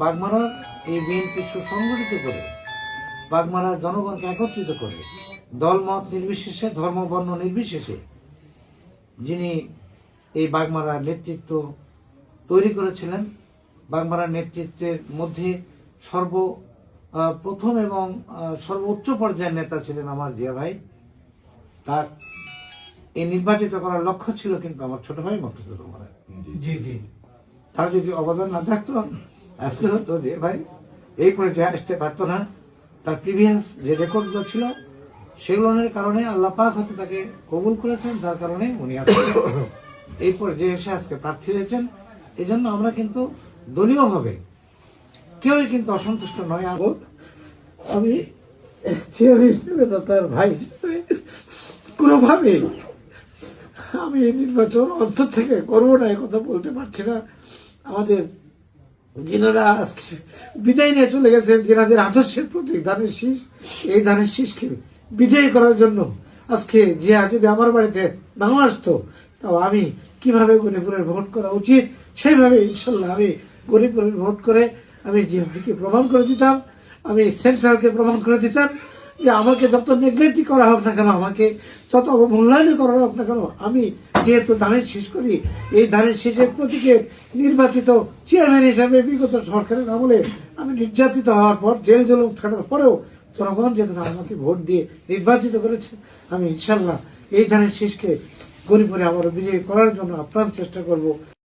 বাগমারা এই বিএনপি সুসংগঠিত করে বাগমারার জনগণকে একত্রিত করে দলমত নির্বিশেষে ধর্ম বর্ণ নির্বিশেষে যিনি এই বাগমারার নেতৃত্ব তৈরি করেছিলেন বাগমারার নেতৃত্বের মধ্যে সর্ব প্রথম এবং সর্বোচ্চ পর্যায়ের নেতা ছিলেন আমার জিয়া ভাই। তার এই নির্বাচিত করার লক্ষ্য ছিল কিন্তু আমার ছোট ভাই মকসুদুর রহমানের জি জি। তার যদি অবদান না থাকতো আজকে হতো যে, ভাই, এই পর্যায়ে আসতে পারতো না। তার প্রিভিয়াস যে রেকর্ডগুলো ছিল সেগুলোর কারণে আল্লাহ পাক হয়তো তাকে কবুল করেছেন তার কারণে উনি আজকে এই পর্যায়ে এসে আজকে প্রার্থী হয়েছেন। এই জন্য আমরা কিন্তু দলীয়ভাবে কেউই কিন্তু অসন্তুষ্ট নয়। আর আমি চেয়ার হিসেবে তার ভাই হিসেবে আমি এই নির্বাচন অন্তর থেকে করব না কথা বলতে পারছি না। আমাদের যিনারা আজকে বিদায় নিয়ে চলে গেছেন, যিনাদের আদর্শের প্রতি ধানের শীষ, এই ধানের শীষকে বিজয়ী করার জন্য আজকে জিয়া যদি আমার বাড়িতে নাও আসতো, তাও আমি কীভাবে গরিপুরের ভোট করা উচিত? সেইভাবে ইনশাল্লাহ আমি গরিপুরের ভোট করে আমি জিয়া ভাইকে প্রমাণ করে দিতাম, আমি সেন্ট্রালকে প্রমাণ করে দিতাম। যে আমাকে যত নেগলেক্টই করা হোক না কেন, আমাকে যত অবমূল্যায়নই করা হোক না কেন, আমি যেহেতু ধানের শেষ করি, এই ধানের শেষের প্রতীকে নির্বাচিত চেয়ারম্যান হিসাবে বিগত সরকারের আমলে আমি নির্যাতিত হওয়ার পর, জেল জুলুম খাটার পরেও জনগণ যে কথা আমাকে ভোট দিয়ে নির্বাচিত করেছে, আমি ইনশাল্লাহ এই ধানের শেষকে গরিবরে আবার বিজয়ী করার জন্য আপ্রাণ চেষ্টা করব।